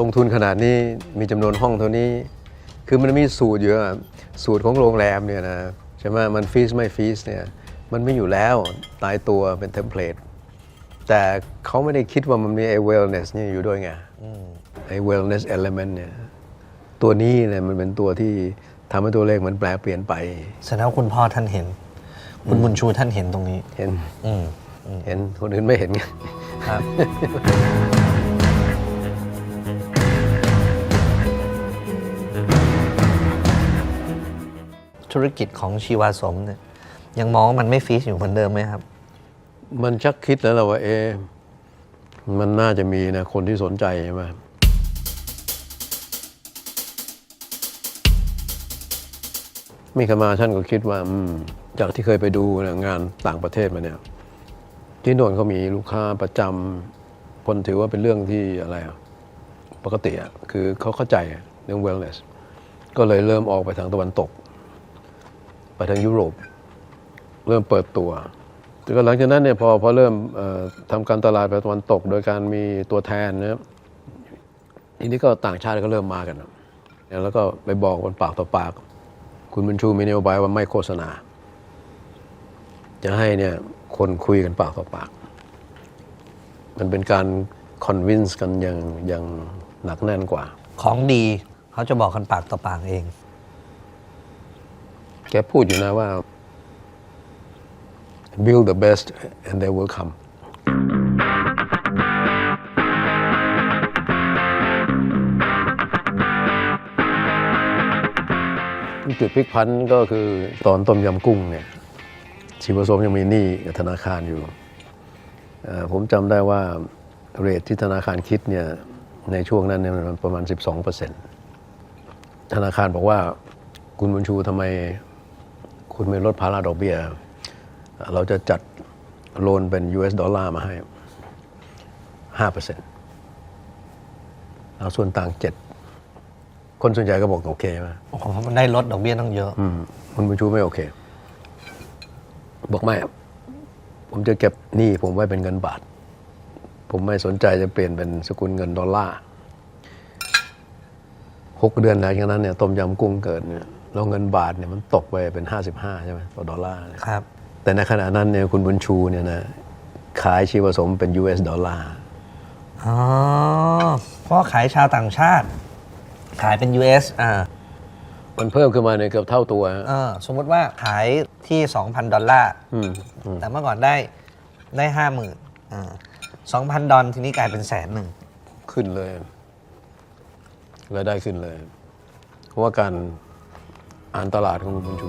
ลงทุนขนาดนี้มีจำนวนห้องเท่านี้ คือมันมีสูตรเยอะอะสูตรของโรงแรมเนี่ยนะใช่ไหมมันฟีสไม่ฟีสเนี่ยมันไม่อยู่แล้วตายตัวเป็นเทมเพลตแต่เขาไม่ได้คิดว่ามันมีไอ้ wellness เนี่ยอยู่ด้วยไงไอ้ wellness element เนี่ยตัวนี้เนี่ยมันเป็นตัวที่ทำให้ตัวเลขมันแปลเปลี่ยนไปแสดงว่าคุณพ่อท่านเห็น คุณบุญชูท่านเห็นตรงนี้ เห็นอืมเห็นคนอื่นไม่เห็นไงครับ ธุรกิจของชีวาสมเนี่ยยังมองว่ามันไม่ฟีสอยู่เหมือนเดิมไหมครับ มันชักคิดแล้วล่ะว่าเอ๊มันน่าจะมีนะคนที่สนใจใช่ไหมมีขมาท่านก็คิดว่าอืจากที่เคยไปดูนะงานต่างประเทศมาเนี่ยที่โน่นเขามีลูกค้าประจำคนถือว่าเป็นเรื่องที่อะไรอะปกติอะคือเขาเข้าใจเรื่อง wellness ก็เลยเริ่มออกไปทางตะวันตก ไปทางยุโรป เริ่มเปิดตัวแล้วก็หลังจากนั้นเนี่ยพอพอเริ่มเอ่อทำการตลาดไปตะวันตก โดยการมีตัวแทนนะครับทีนี้ก็ต่างชาติก็เริ่มมากันแล้วก็ไปบอกกันปากต่อปาก คุณบุญชูมีนโยบายว่าไม่โฆษณา จะให้เนี่ยคนคุยกันปากต่อปาก มันเป็นการคอนวินส์กันอย่างอย่างหนักแน่นกว่า ของดีเขาจะบอกกันปากต่อปากเอง แกพูดอยู่นะว่า build the best and they will come จุดพลิกพันก็คือตอนต้มยำกุ้งเนี่ยชีวสมยังมีหนี้กับธนาคารอยู่ ผมจำได้ว่าเรทที่ธนาคารคิดเนี่ยในช่วงนั้นเนี่ยมันประมาณ 12%ธนาคารบอกว่าคุณบุญชูทำไม คุณไม่ลดภาระดอกเบี้ย เราจะจัดโลนเป็น US ดอลลาร์มาให้ห้าเปอร์เซ็นต์เอาส่วนต่างเจ็ดคนส่วนใหญ่ก็บอกโอเคไหมโอ้โหมันได้ลดดอกเบี้ยต้องเยอะ อืมคุณบุญชูไม่โอเค บอกไม่อะผมจะเก็บหนี้ผมไว้เป็นเงินบาท ผมไม่สนใจจะเปลี่ยนเป็นสกุลเงินดอลลาร์หกเดือนหลังจากนั้นเนี่ยต้มยำกุ้งเกิดเนี่ย แล้วเงินบาทเนี่ยมันตกไปเป็น 55 ใช่ไหมต่อดอลลาร์เนี่ยครับ แต่ในขณะนั้นเนี่ยคุณบุญชูเนี่ยนะขายชีวผสมเป็น US ดอลลาร์อ๋อเพราะขายชาวต่างชาติ ขายเป็น US อ่ามันเพิ่มขึ้นมาเนี่ยเกือบเท่าตัวฮะเออสมมติว่าขายที่ 2,000 ดอลลาร์อืมอืมแต่เมื่อก่อนได้ได้ห้าหมื่นอ่าสองพันดอลทีนี้กลายเป็นแสนหนึ่ง ขึ้นเลยรายได้ขึ้นเลย เพราะว่าการ อ่านตลาดของคุณบุญชู